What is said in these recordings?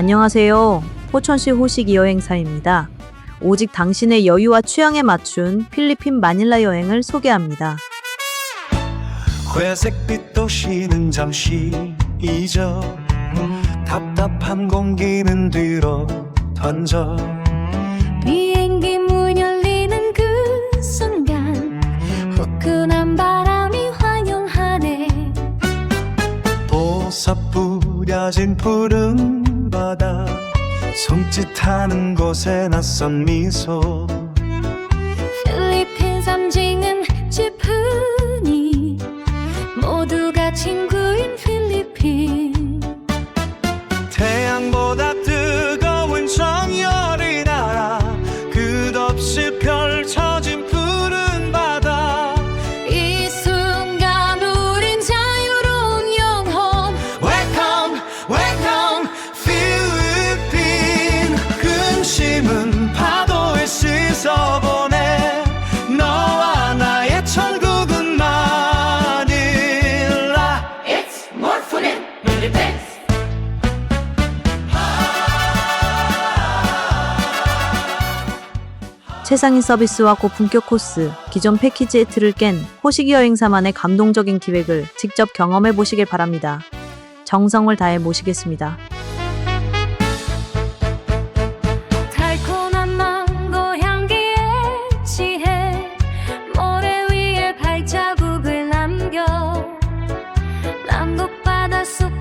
안녕하세요. 호천시 호식이 여행사입니다. 오직 당신의 여유와 취향에 맞춘 필리핀 마닐라 여행을 소개합니다. 회색빛 도시는 잠시 잊어 답답한 공기는 뒤로 던져 비행기 문 열리는 그 순간 후끈한 바람이 환영하네 보석 뿌려진 푸른 바다 손짓하는 곳에 낯선 미소. 필리핀 삼지는 지프니 모두가 친구인 필리핀 최상위 서비스와 고품격 코스, 기존 패키지의 틀을 깬 호식이 여행사만의 감동적인 기획을 직접 경험해 보시길 바랍니다. 정성을 다해 모시겠습니다. 숲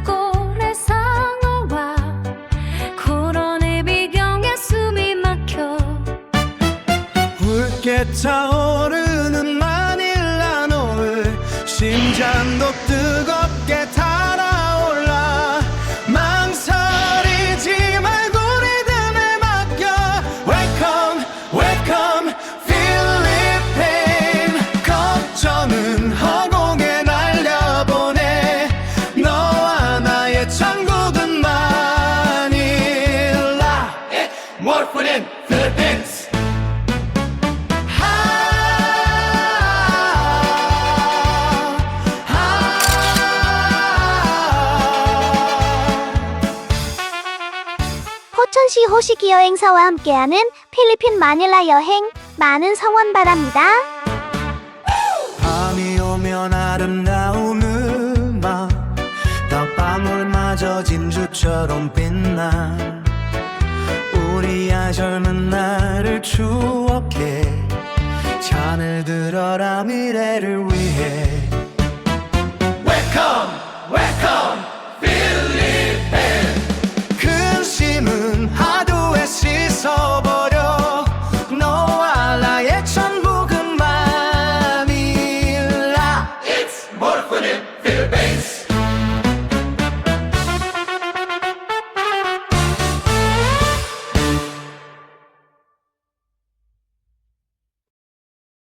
붉게 타오르는 마닐라 노을 심장도 뜨겁게 달아올라 망설이지 말고 리듬에 맡겨. Welcome, welcome, 필리핀 걱정은 허공에 날려보내. 너와 나의 천국은 마닐라 More fun in 화천시 호시기 여행사와 함께하는 필리핀 마닐라 여행 많은 성원 바랍니다. 밤이 오면 아름다운 음악 떡방울마저 진주처럼 빛나 우리야 젊은 날을 추억해 잔을 들어라 미래를 위해 Welcome!